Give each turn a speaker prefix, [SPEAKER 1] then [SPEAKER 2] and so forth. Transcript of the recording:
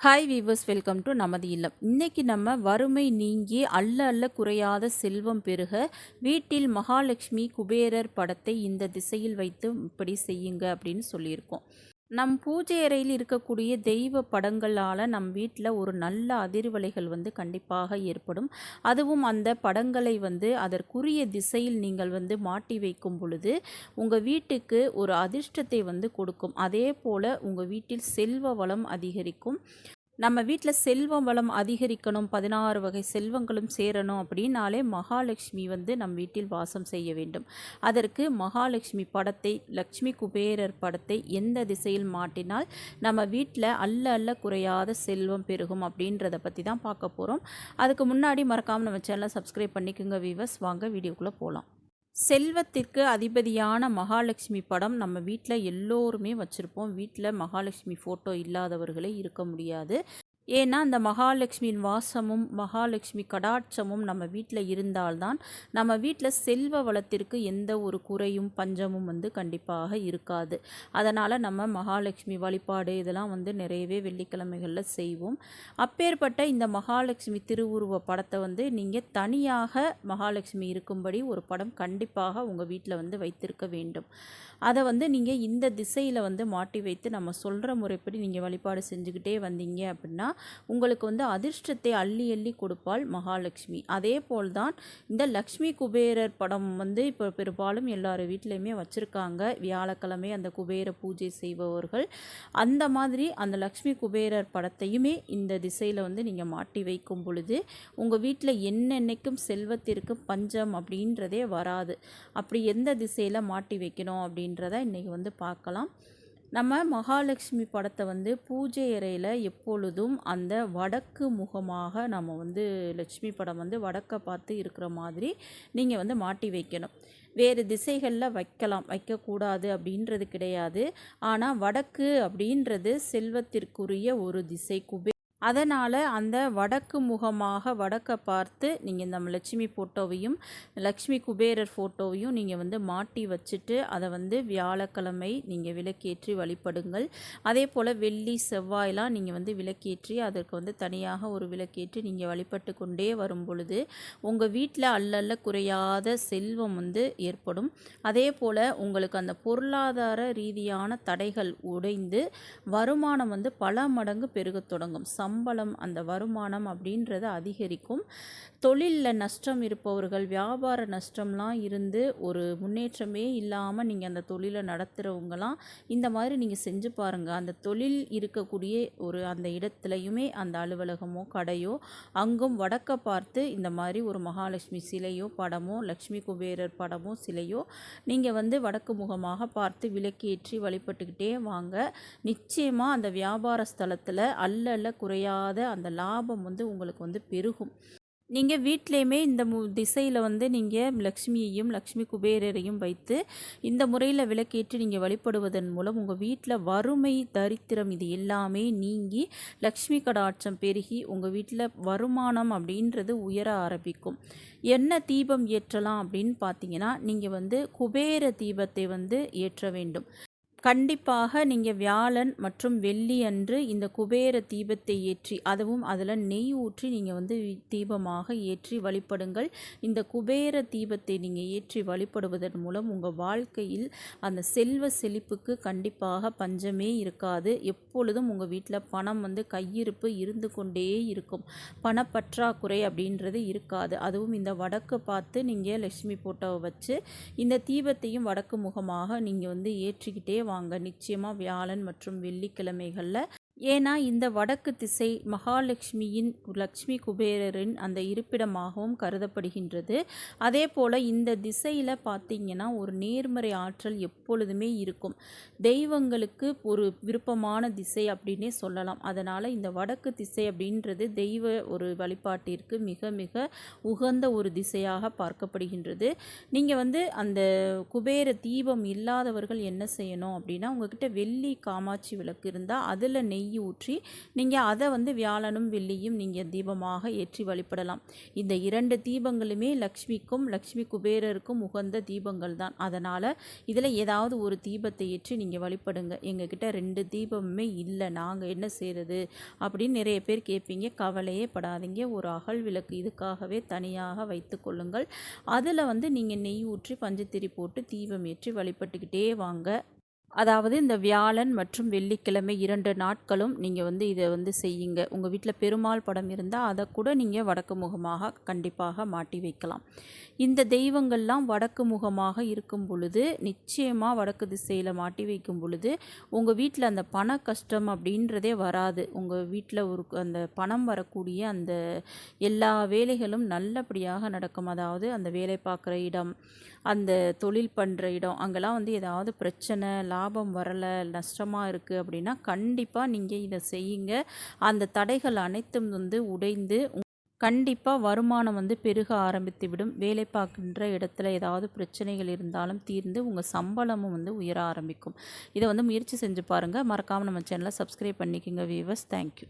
[SPEAKER 1] Hi viewers welcome to நமது இல்லம். இன்றைக்கி நம்ம வறுமை நீங்கி அல்ல அல்ல குறையாத செல்வம் பெருக வீட்டில் மகாலட்சுமி குபேரர் படத்தை இந்த திசையில் வைத்து இப்படி செய்யுங்க அப்படின்னு சொல்லியிருக்கோம். நம் பூஜை அறையில் இருக்கக்கூடிய தெய்வ படங்களால் நம் வீட்டில் ஒரு நல்ல அதிர்வலைகள் வந்து கண்டிப்பாக ஏற்படும். அதுவும் அந்த படங்களை வந்து அதற்குரிய திசையில் நீங்கள் வந்து மாட்டி வைக்கும் பொழுது உங்கள் வீட்டுக்கு ஒரு அதிர்ஷ்டத்தை வந்து கொடுக்கும். அதே போல் உங்கள் வீட்டில் செல்வ வளம் அதிகரிக்கும். நம்ம வீட்டில் செல்வம் வளம் அதிகரிக்கணும் பதினாறு வகை செல்வங்களும் சேரணும் அப்படின்னாலே மகாலட்சுமி வந்து நம் வீட்டில் வாசம் செய்ய வேண்டும். அதற்கு மகாலட்சுமி படத்தை லக்ஷ்மி குபேரர் படத்தை எந்த திசையில் மாட்டினால் நம்ம வீட்டில் அல்ல அல்ல குறையாத செல்வம் பெருகும் அப்படின்றத பற்றி தான் பார்க்க போகிறோம் அதுக்கு முன்னாடி மறக்காமல் நம்ம சேனலை சப்ஸ்கிரைப் பண்ணிக்கோங்க வீவர்ஸ் வாங்க வீடியோக்குள்ளே போகலாம் செல்வத்திற்கு அதிபதியான மகாலட்சுமி படம் நம்ம வீட்டில் எல்லோருமே வச்சுருப்போம். வீட்டில் மகாலட்சுமி ஃபோட்டோ இல்லாதவர்களே இருக்க முடியாது. ஏன்னா அந்த மகாலட்சுமியின் வாசமும் மகாலட்சுமி கடாட்சமும் நம்ம வீட்டில் இருந்தால்தான் நம்ம வீட்டில் செல்வ வளத்திற்கு எந்த ஒரு குறையும் பஞ்சமும் வந்து கண்டிப்பாக இருக்காது. அதனால் நம்ம மகாலட்சுமி வழிபாடு இதெல்லாம் வந்து நிறையவே வெள்ளிக்கிழமைகளில் செய்வோம். அப்பேற்பட்ட இந்த மகாலட்சுமி திருவுருவ படத்தை வந்து நீங்கள் தனியாக மகாலட்சுமி இருக்கும்படி ஒரு படம் கண்டிப்பாக உங்கள் வீட்டில் வந்து வைத்திருக்க வேண்டும். அதை வந்து நீங்கள் இந்த திசையில் வந்து மாட்டி வைத்து நம்ம சொல்கிற முறைப்படி நீங்கள் வழிபாடு செஞ்சுக்கிட்டே வந்தீங்க அப்படின்னா உங்களுக்கு வந்து அதிர்ஷ்டத்தை அள்ளி அள்ளி கொடுப்பாள் மகாலட்சுமி. அதே போல்தான் இந்த லக்ஷ்மி குபேரர் படம் வந்து இப்போ பெரும்பாலும் எல்லார் வீட்லேயுமே வச்சுருக்காங்க. வியாழக்கிழமை அந்த குபேர பூஜை செய்பவர்கள். அந்த மாதிரி அந்த லக்ஷ்மி குபேரர் படத்தையுமே இந்த திசையில் வந்து நீங்கள் மாட்டி வைக்கும் பொழுது உங்கள் வீட்டில் என்னென்னைக்கும் செல்வத்திற்கு பஞ்சம் அப்படின்றதே வராது. அப்படி எந்த திசையில் மாட்டி வைக்கணும் அப்படின்றத இன்றைக்கி வந்து பார்க்கலாம். நம்ம மகாலட்சுமி படத்தை வந்து பூஜை அறையில் எப்பொழுதும் அந்த வடக்கு முகமாக நம்ம வந்து லட்சுமி படம் வந்து வடக்கை பார்த்து இருக்கிற மாதிரி நீங்கள் வந்து மாட்டி வைக்கணும். வேறு திசைகளில் வைக்கலாம். வைக்கக்கூடாது அப்படின்றது கிடையாது. ஆனால் வடக்கு அப்படின்றது செல்வத்திற்குரிய ஒரு திசை குபே அதனால் அந்த வடக்கு முகமாக வடக்கை பார்த்து நீங்கள் இந்த லட்சுமி ஃபோட்டோவையும் லக்ஷ்மி குபேரர் ஃபோட்டோவையும் நீங்கள் வந்து மாட்டி வச்சுட்டு அதை வந்து வியாழக்கிழமை நீங்கள் விளக்கேற்றி வழிபடுங்கள். அதே போல் வெள்ளி செவ்வாயெலாம் நீங்கள் வந்து விளக்கேற்றி அதற்கு வந்து தனியாக ஒரு விளக்கேற்றி நீங்கள் வழிபட்டு கொண்டே வரும் பொழுது உங்கள் வீட்டில் அல்லல்ல குறையாத செல்வம் வந்து ஏற்படும். அதே போல் உங்களுக்கு அந்த பொருளாதார ரீதியான தடைகள் உடைந்து வருமானம் வந்து பல மடங்கு பெருகத் தொடங்கும். சம்பளம் அந்த வருமானம் அப்படின்றது அதிகரிக்கும். தொழிலில் நஷ்டம் இருப்பவர்கள் வியாபார நஷ்டம்லாம் இருந்து ஒரு முன்னேற்றமே இல்லாமல் நீங்கள் அந்த தொழிலை நடத்துகிறவங்களாம் இந்த மாதிரி நீங்கள் செஞ்சு பாருங்கள் அந்த தொழில் இருக்கக்கூடிய ஒரு அந்த இடத்துலையுமே அந்த அலுவலகமோ கடையோ அங்கும் வடக்க பார்த்து இந்த மாதிரி ஒரு மகாலட்சுமி சிலையோ படமோ லக்ஷ்மி குபேரர் படமோ சிலையோ நீங்கள் வந்து வடக்கு முகமாக பார்த்து விளக்கேற்றி வழிபட்டுக்கிட்டே வாங்க. நிச்சயமாக அந்த வியாபார ஸ்தலத்தில் அல்ல குறை குறையாத அந்த லாபம் வந்து உங்களுக்கு வந்து பெருகும். நீங்கள் வீட்லேயுமே இந்த மு திசையில் வந்து நீங்கள் லக்ஷ்மியையும் லக்ஷ்மி குபேரரையும் வைத்து இந்த முறையில் விளக்கேற்றி நீங்கள் வழிபடுவதன் மூலம் உங்கள் வீட்டில் வறுமை தரித்திரம் இது எல்லாமே நீங்கி லக்ஷ்மி கடாட்சம் பெருகி உங்கள் வீட்டில் வருமானம் அப்படின்றது உயர ஆரம்பிக்கும். என்ன தீபம் ஏற்றலாம் அப்படின்னு பார்த்தீங்கன்னா நீங்கள் வந்து குபேர தீபத்தை வந்து ஏற்ற வேண்டும். கண்டிப்பாக நீங்கள் வியாழன் மற்றும் வெள்ளி அன்று இந்த குபேர தீபத்தை ஏற்றி அதுவும் அதில் நெய் ஊற்றி நீங்கள் வந்து தீபமாக ஏற்றி வழிபடுங்கள். இந்த குபேர தீபத்தை நீங்கள் ஏற்றி வழிபடுவதன் மூலம் உங்கள் வாழ்க்கையில் அந்த செல்வ செழிப்புக்கு கண்டிப்பாக பஞ்சமே இருக்காது. எப்பொழுதும் உங்கள் வீட்டில் பணம் வந்து கையிருப்பு இருந்து கொண்டே இருக்கும். பணப்பற்றாக்குறை அப்படின்றது இருக்காது. அதுவும் இந்த வடக்கு பார்த்து நீங்கள் லட்சுமி போட்டோவை வச்சு இந்த தீபத்தையும் வடக்கு முகமாக நீங்கள் வந்து ஏற்றிக்கிட்டே வாங்க. நிச்சயமாக வியாழன் மற்றும் வெள்ளிக்கிழமைகளில் ஏன்னா இந்த வடக்கு திசை மகாலட்சுமியின் லக்ஷ்மி குபேரரின் அந்த இருப்பிடமாகவும் கருதப்படுகின்றது. அதே போல் இந்த திசையில் பார்த்திங்கன்னா ஒரு நேர்மறை ஆற்றல் எப்பொழுதுமே இருக்கும். தெய்வங்களுக்கு ஒரு விருப்பமான திசை அப்படின்னே சொல்லலாம். அதனால் இந்த வடக்கு திசை அப்படின்றது தெய்வ ஒரு வழிபாட்டிற்கு மிக மிக உகந்த ஒரு திசையாக பார்க்கப்படுகின்றது. நீங்கள் வந்து அந்த குபேர தீபம் இல்லாதவர்கள் என்ன செய்யணும் அப்படின்னா உங்ககிட்ட வெள்ளி காமாட்சி விளக்கு இருந்தால் அதில் நெய் நெய் ஊற்றி நீங்கள் அதை வந்து வியாழனும் வெள்ளியும் நீங்கள் தீபமாக ஏற்றி வழிபடலாம். இந்த இரண்டு தீபங்களுமே லக்ஷ்மிக்கும் லக்ஷ்மி குபேரருக்கும் உகந்த தீபங்கள் தான். அதனால் இதில் ஏதாவது ஒரு தீபத்தை ஏற்றி நீங்கள் வழிபடுங்க. எங்ககிட்ட ரெண்டு தீபமுமே இல்லை நாங்கள் என்ன செய்கிறது அப்படின்னு நிறைய பேர் கேட்பீங்க. கவலையே படாதீங்க. ஒரு அகல் விளக்கு இதுக்காகவே தனியாக வைத்து கொள்ளுங்கள். அதில் வந்து நீங்கள் நெய் ஊற்றி பஞ்சுத்திரி போட்டு தீபம் ஏற்றி வழிபட்டுக்கிட்டே வாங்க. அதாவது இந்த வியாழன் மற்றும் வெள்ளிக்கிழமை இரண்டு நாட்களும் நீங்கள் வந்து இதை வந்து செய்யுங்க. உங்கள் வீட்டில் பெருமாள் படம் இருந்தால் அதை கூட நீங்கள் வடக்கு முகமாக கண்டிப்பாக மாட்டி வைக்கலாம். இந்த தெய்வங்கள்லாம் வடக்கு முகமாக இருக்கும் பொழுது நிச்சயமாக வடக்கு திசையில் மாட்டி வைக்கும் பொழுது உங்கள் வீட்டில் அந்த பண கஷ்டம் அப்படின்றதே வராது. உங்கள் வீட்டில் ஒரு அந்த பணம் வரக்கூடிய அந்த எல்லா வேலைகளும் நல்லபடியாக நடக்கும். அதாவது அந்த வேலை பார்க்குற இடம் அந்த தொழில் பண்ணுற இடம் அங்கெல்லாம் வந்து ஏதாவது பிரச்சனை லாபம் வரலை நஷ்டமாக இருக்குது அப்படின்னா கண்டிப்பாக நீங்கள் இதை செய்யுங்க. அந்த தடைகள் அனைத்தும் வந்து உடைந்து கண்டிப்பாக வருமானம் வந்து பெருக ஆரம்பித்து விடும் வேலை பார்க்கின்ற இடத்துல ஏதாவது பிரச்சனைகள் இருந்தாலும் தீர்ந்து உங்கள் சம்பளமும் வந்து உயர ஆரம்பிக்கும். இதை வந்து முயற்சி செஞ்சு பாருங்கள் மறக்காமல் நம்ம சேனலை சப்ஸ்கிரைப் பண்ணிக்கோங்க வீவர்ஸ் தேங்க்யூ